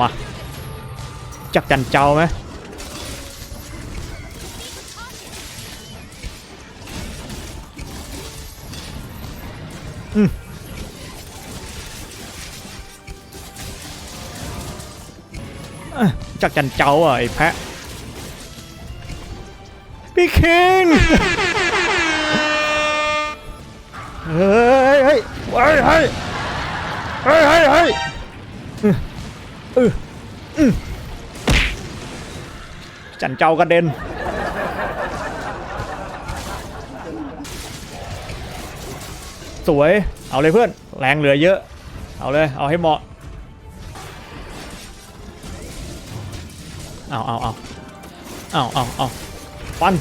มาจักจันเจ้าไหมอืมจักจันเจ้าอะไอ้แพะพี่คิงเฮ้ยเฮ้ยเฮ้ยเฮ้ย อออจันเจ้ากระเด็น สวย เอาเลยเพื่อน แรงเหลือเยอะ เอาเลย เอาให้เหมาะ เอาเอาเอาเอาเอาเอาฟัน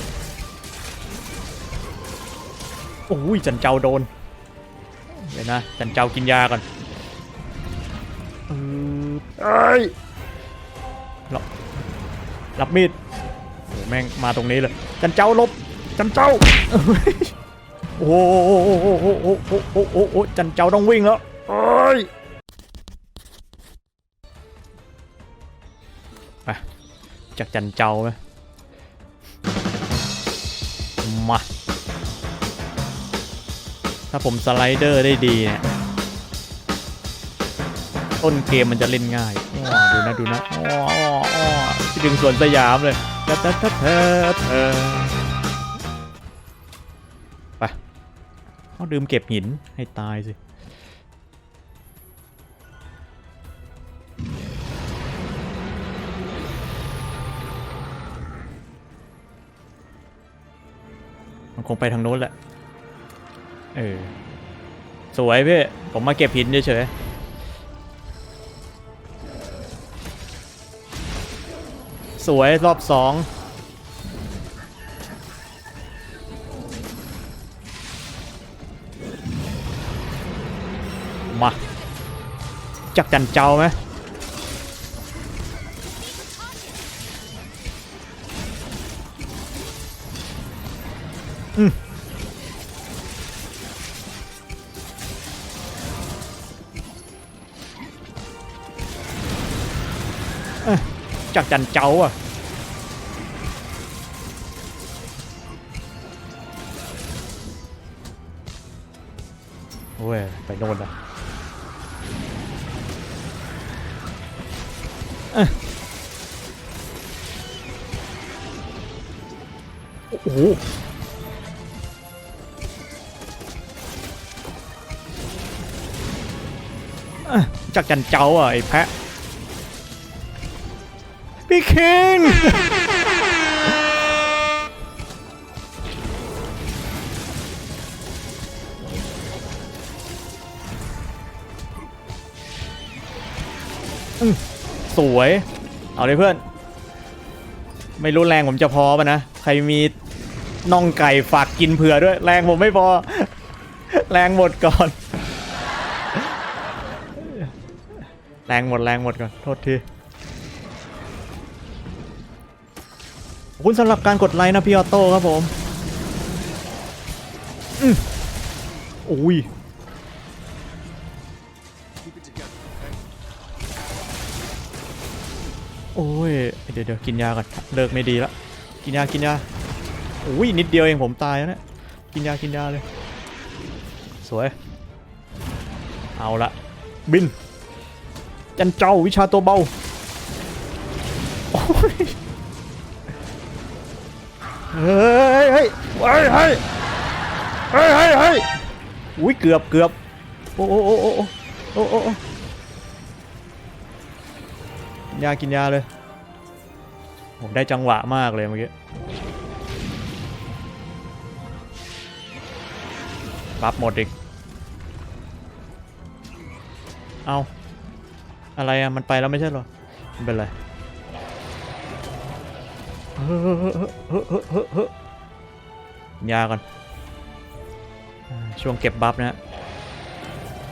โอ้ยจันเจ้าโดน เดี๋ยวนะ จันเจ้ากินยาก่อนเเอ้ยรับรับมีดโอ้แม่งมาตรงนี้เลย จันเจ้าหลบ จันเจ้าเอ้ยโอ้โหโอ้โหโอ้โหโอ้โหโอ้โหโอ้โหจันเจ้าต้องวิ่งแล้วเอ้ยไปจากจันเจ้าไหมมา ถ้าผมสไลเดอร์ได้ดีเนี่ย ต้นเกมมันจะเล่นง่ายอ้อดูนะดูนะอ้ออ้ออ้อดถึงสวนสยามเลยแต่แต่เธอเธอไปเอาดื่มเก็บหินให้ตายสิมันคงไปทางโน้นแหละ เออ สวยพี่ ผมมาเก็บหินเฉยๆ สวยรอบสองมาจักจันเจ้าไหมอืม จากจันเจ้าอะโอ้ย ไปโน่นอะโอ้โหจากจันเจ้าอะไอ้แพะ พี่คิงสวย เอาเลยเพื่อน ไม่รู้แรงผมจะพอป่ะนะ ใครมีน่องไก่ฝากกินเผื่อด้วย แรงผมไม่พอ แรงหมดก่อน แรงหมดแรงหมดก่อน โทษที ขอบคุณสำหรับการกดไลค์นะพี่ออโต้ครับผมอืมอุ้ยโอ้ย เดี๋ยวเดี๋ยวกินยาก่อนเลิกไม่ดีละกินยากินยาอุ้ยนิดเดียวเองผมตายแล้วเนี่ยกินยากินยาเลย สวย เอาละบิน จันเจ้าวิชาตัวเบาโอ้ย เฮ้ยเฮ้ยเฮ้ยเฮ้ยเฮ้ยเฮ้ยเฮ้ยอุ้ยเกือบเกือบโอ้โอ้โอ้โอ้โอ้โอ้โอ้กินยากินยาเลย ผมได้จังหวะมากเลยเมื่อกี้รับหมดอีก เอา อะไรอะมันไปแล้วไม่ใช่เหรอ เป็นไร ยาก่อน ช่วงเก็บบัฟนะ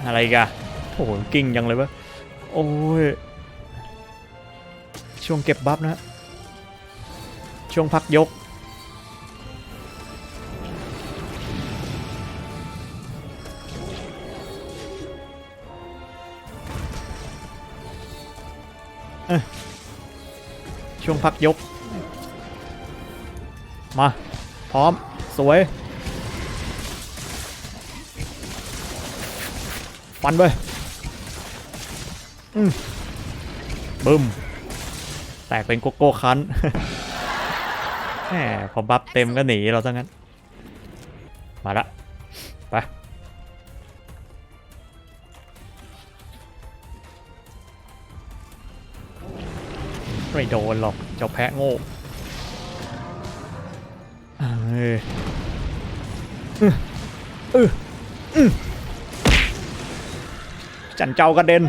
อะไรกันโอ้โหกิ้งยังเลยวะโอ้ยช่วงเก็บบัฟนะช่วงพักยกช่วงพักยก มา พร้อม สวย ฟันไปอืมบึ้ม แตกเป็นโกโก้คันแหมพอบัฟเต็มก็หนีเราซะงั้น มาละ ไป ไม่โดนหรอก เจ้าแพะโง่ เอ้ยอื้ออจันเจ้ากระเด็น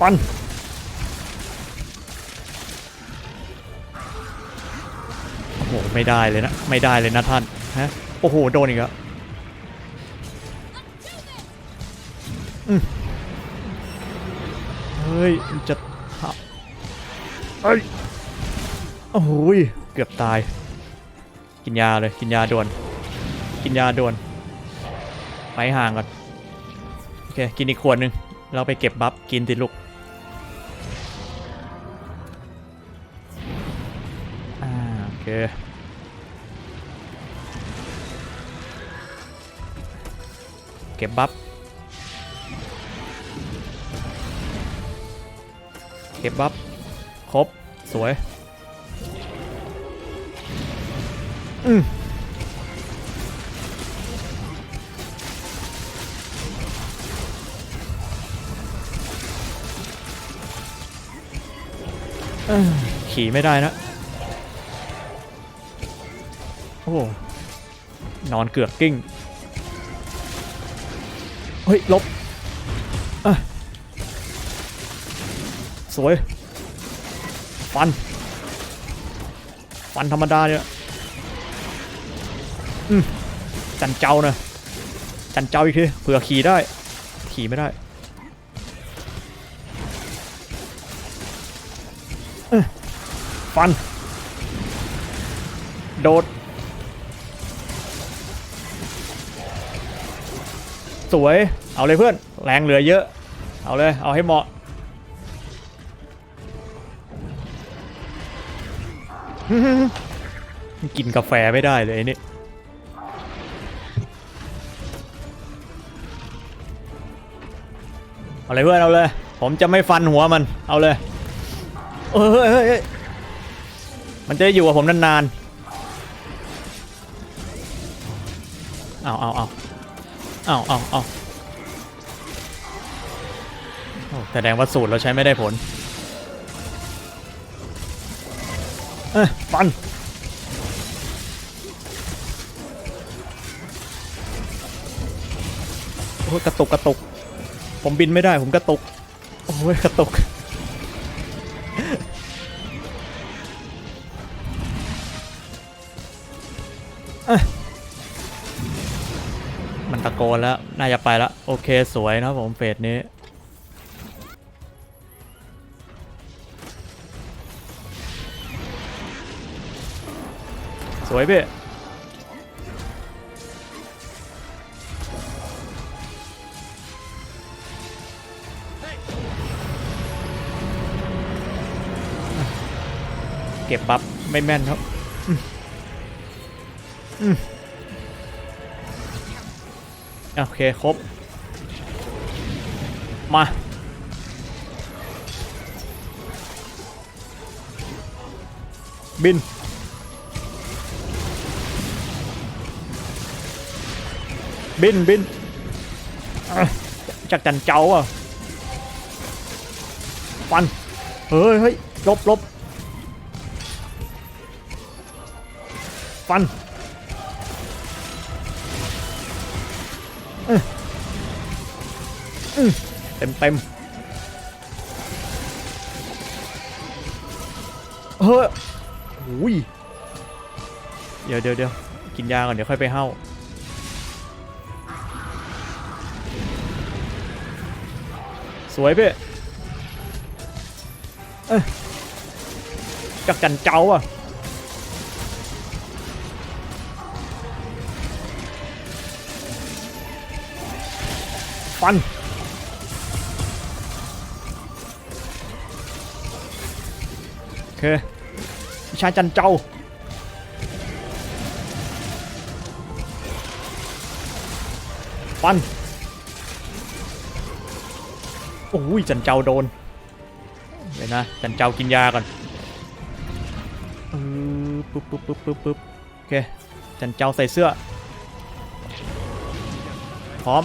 ฟันโอ้โหไม่ได้เลยนะ ไม่ได้เลยนะท่าน ฮะ โอ้โห โดนอีกแล้ว เฮ้ยมันจะหะเฮ้ยโอ้โหยเกือบตาย กินยาเลยกินยาด่วน กินยาด่วนไปห่างก่อนโอเคกินอีกขวดหนึ่งเราไปเก็บบัฟกินติลูกอ่าโอเคเก็บบัฟ เก็บบัฟครบ สวย อืมขี่ไม่ได้นะ โอ้นอนเกือกกิ้ง เฮ้ย ลบอะ สวย ฟัน ฟันธรรมดาเนี่ยอืมจันเจ้านะจันเจ้าอีกทีเผื่อขี่ได้ ขี่ไม่ได้ฟัน โดด สวย เอาเลยเพื่อน แรงเหลือเยอะ เอาเลย เอาให้เหมาะ กินกาแฟไม่ได้เลยไอ้นี่เอาเลยเพื่อนเอาเลย ผมจะไม่ฟันหัวมัน เอาเลยเอ้ยเฮ้ยเฮ้ยมันจะอยู่กับผมนานๆ เอาเอาเอาเอาเอาเอาโอ้แสดงว่าสูตรเราใช้ไม่ได้ผล เอ้ยฟันโอ้ยกระตุกกระตุก ผมบินไม่ได้ผมกระตุก โอ้ยกระตุก เอ้ยมันตะโกนแล้ว น่าจะไปแล้ว โอเคสวยนะครับผมเฟสนี้ สวยพี่เก็บบัฟไม่แม่นครับโอเค ครบ มา บิน บินบินจากจันเจ้าอะฟันเฮ้ยเฮ้ยลบลบฟันเออเต็มเต็มเฮ้ยอุ้ยเดี๋ยวเดี๋ยวเดี๋ยวกินยาก่อนเดี๋ยวค่อยไปเห้า วยพี่กับจันเจ้าอะฟันโอเควิชาจันเจ้าฟัน โอ้ยจันเจ้าโดนเดี๋ยวนะจันเจ้ากินยาก่อนปึ๊บปึ๊บปึ๊บปึ๊บปึ๊บโอเคจันเจ้าใส่เสื้อ พร้อม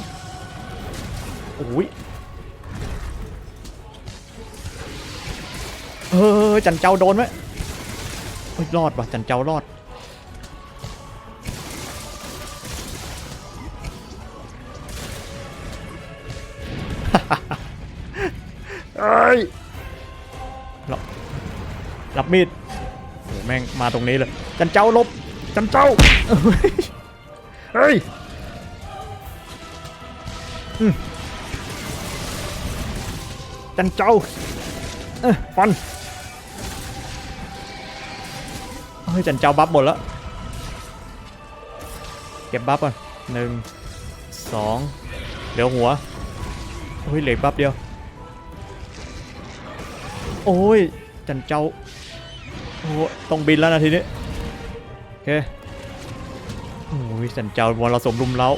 โอ้ยเออจันเจ้าโดนไหมรอดว่ะจันเจ้ารอด บมีดโอ้แม่งมาตรงนี้เลย จันเจ้าหลบ จันเจ้า เฮ้ยอืมจันเจ้าเอ้ยฟันเฮ้ยจันเจ้าบัฟหมดแล้ว เก็บบัฟก่อนหนึ่งสองเดี๋ยวหัวเฮ้ยเหล็กบัฟเดียว โอ้ยจันเจ้า โอ้ต้องบินแล้วนะทีนี้โอเคโอ้ยจันเจ้ามรสมรุมเร้า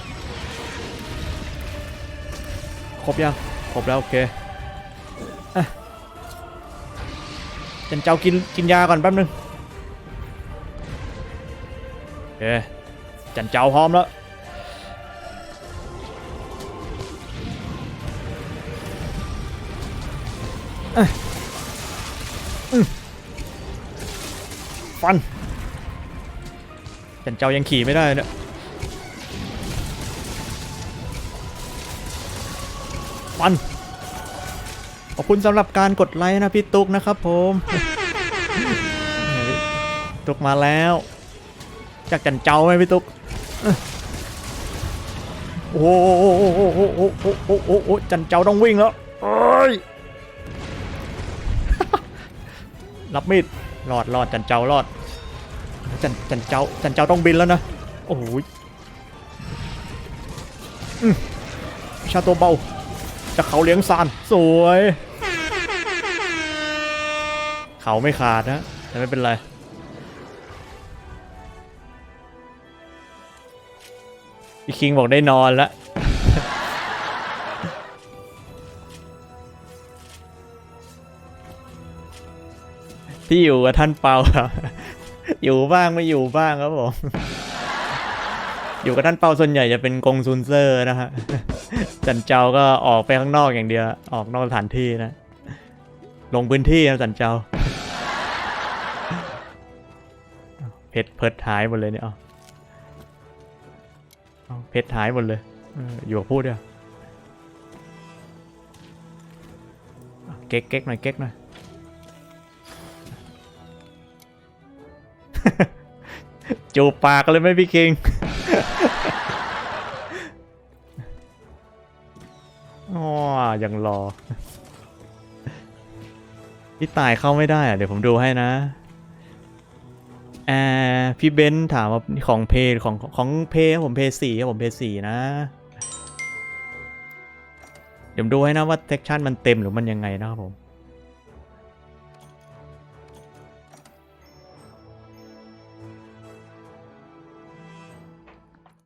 ครบยังครบแล้วโอเคอะจันเจ้ากินกินยาก่อนแป๊บนึงโอเคจันเจ้าพร้อมแล้ว ฟันจันเจ้ายังขี่ไม่ได้เนี่ยฟันขอบคุณสำหรับการกดไลค์นะพี่ตุ๊กนะครับผมตุ๊กมาแล้ว จากจันเจ้าไหมพี่ตุ๊กโอ้โหจันเจ้าต้องวิ่งแล้วเอ้ยรับมีด รอดรอดจันเจ้ารอดจันจันเจ้าจันเจ้าต้องบินแล้วนะโอ้โหชาตัวเบาจะเขาเลี้ยงซานสวย เขาไม่ขาดนะแต่ไม่เป็นไรพี่คิงบอกได้นอนแล้ว พี่อยู่กับท่านเปาครับอยู่บ้างไม่อยู่บ้างครับผมอยู่กับท่านเปาส่วนใหญ่จะเป็นกงซุนเซอร์นะฮะจันเจ้าก็ออกไปข้างนอกอย่างเดียว ออกนอกสถานที่นะ ลงพื้นที่นะจันเจ้า เพชรเพิดหายหมดเลยเนี่ยเอาเอเพชรหายหมดเลยอยู่กับพูดเดียวเอเก๊กเก๊กหน่อยเก๊กหน่อย จูบปากเลยไหมพี่คิง อ๋อ ยังรอ พี่ตายเข้าไม่ได้อะเดี๋ยวผมดูให้นะแอ่าพี่เบนซ์ถามว่าของเพย์ของของเพย์ผมเพย์สี่ครับผมเพย์สี่นะ เดี๋ยวผมดูให้นะว่าเซกชันมันเต็มหรือมันยังไงนะครับผม